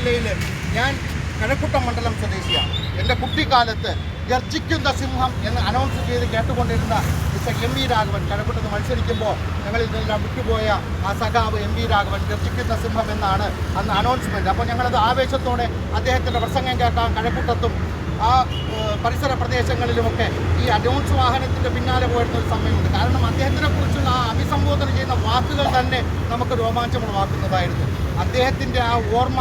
ജില്ലയിൽ ഞാൻ കിഴക്കുട്ടം മണ്ഡലം സ്വദേശിയാണ്. എന്റെ കുട്ടിക്കാലത്ത് ഗർജിക്കുന്ന സിംഹം എന്ന് അനൗൺസ് ചെയ്ത് കേട്ടുകൊണ്ടിരുന്ന മിസ്റ്റർ എം വി രാഘവൻ കഴക്കൂട്ടത്ത് മത്സരിക്കുമ്പോൾ ഞങ്ങളിൽ നിന്നെല്ലാം വിട്ടുപോയ ആ സഖാവ് എം വി രാഘവൻ ഗർജിക്കുന്ന സിംഹം എന്നാണ് അന്ന് അനൗൺസ്മെന്റ് അപ്പോൾ ഞങ്ങളത് ആവേശത്തോടെ അദ്ദേഹത്തിന്റെ പ്രസംഗം കേൾക്കാൻ കഴക്കൂട്ടത്തും ആ പരിസര പ്രദേശങ്ങളിലുമൊക്കെ ഈ അനൗൺസ് വാഹനത്തിന്റെ പിന്നാലെ പോയിരുന്ന ഒരു സമയമുണ്ട്. കാരണം അദ്ദേഹത്തിനെ കുറിച്ചുള്ള ആ അഭിസംബോധന ചെയ്യുന്ന വാക്കുകൾ തന്നെ നമുക്ക് രോമാഞ്ചമുളവാക്കുന്നതായിരുന്നു അദ്ദേഹത്തിന്റെ ആ ഓർമ്മ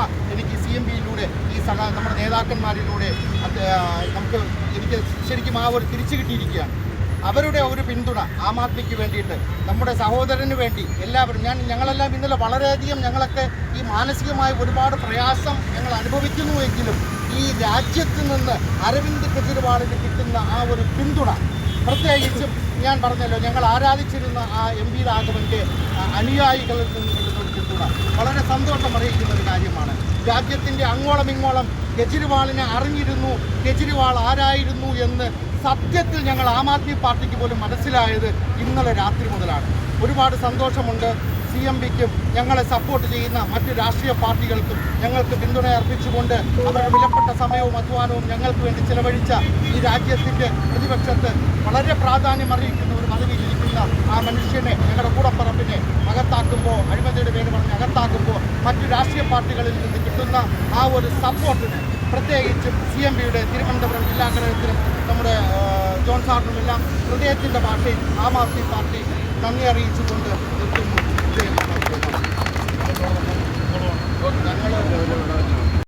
സി എം പിയിലൂടെ ഈ സഹ നമ്മുടെ നേതാക്കന്മാരിലൂടെ നമുക്ക് എനിക്ക് ശരിക്കും ആ ഒരു തിരിച്ചു കിട്ടിയിരിക്കുകയാണ്. അവരുടെ ഒരു പിന്തുണ ആം ആദ്മിക്ക് വേണ്ടിയിട്ട് നമ്മുടെ സഹോദരന് വേണ്ടി എല്ലാവരും ഞാൻ ഞങ്ങളെല്ലാം ഇന്നലെ വളരെയധികം ഞങ്ങളൊക്കെ ഈ മാനസികമായ ഒരുപാട് പ്രയാസം ഞങ്ങൾ അനുഭവിക്കുന്നുവെങ്കിലും ഈ രാജ്യത്ത് നിന്ന് അരവിന്ദ് കെജ്രിവാളിന് കിട്ടുന്ന ആ ഒരു പിന്തുണ പ്രത്യേകിച്ചും ഞാൻ പറഞ്ഞല്ലോ ഞങ്ങൾ ആരാധിച്ചിരുന്ന ആ എം പി രാഘവന്റെ അനുയായികളിൽ നിന്ന് കിട്ടുന്ന ഒരു പിന്തുണ. വളരെ സന്തോഷം അറിയിക്കുന്ന ഒരു രാജ്യത്തിന്റെ അങ്ങോളം ഇങ്ങോളം കെജ്രിവാളിനെ അറിഞ്ഞിരുന്നു കെജ്രിവാൾ ആരായിരുന്നു എന്ന് സത്യത്തിൽ ഞങ്ങൾ ആം ആദ്മി പാർട്ടിക്ക് പോലും മനസ്സിലായത് ഇന്നലെ രാത്രി മുതലാണ്. ഒരുപാട് സന്തോഷമുണ്ട് സി എം പിക്കും ഞങ്ങളെ സപ്പോർട്ട് ചെയ്യുന്ന മറ്റ് രാഷ്ട്രീയ പാർട്ടികൾക്കും ഞങ്ങൾക്ക് പിന്തുണ അർപ്പിച്ചുകൊണ്ട് അവരുടെ വിലപ്പെട്ട സമയവും അധ്വാനവും ഞങ്ങൾക്ക് വേണ്ടി ചിലവഴിച്ച ഈ രാജ്യത്തിന്റെ പ്രതിപക്ഷത്ത് വളരെ പ്രാധാന്യം അറിയിക്കുന്ന ഒരു പദവിയിലിരിക്കുന്ന ആ മനുഷ്യനെ ഞങ്ങളുടെ കൂടപ്പറപ്പിനെ അകത്താക്കുമ്പോൾ അഴിമതിയുടെ പേര് പറഞ്ഞ് അകത്താക്കുമ്പോൾ മറ്റു രാഷ്ട്രീയ പാർട്ടികളിൽ നിന്ന് കിട്ടുന്ന ആ ഒരു സപ്പോർട്ടിന് പ്രത്യേകിച്ചും സി എം പിയുടെ തിരുവനന്തപുരം ജില്ലാ ഘടകത്തിനും നമ്മുടെ ജോൺ സാറിനും എല്ലാം ഹൃദയത്തിന്റെ ഭാഷയിൽ ആം ആദ്മി പാർട്ടി നന്ദി അറിയിച്ചുകൊണ്ട് നിർത്തുന്നു.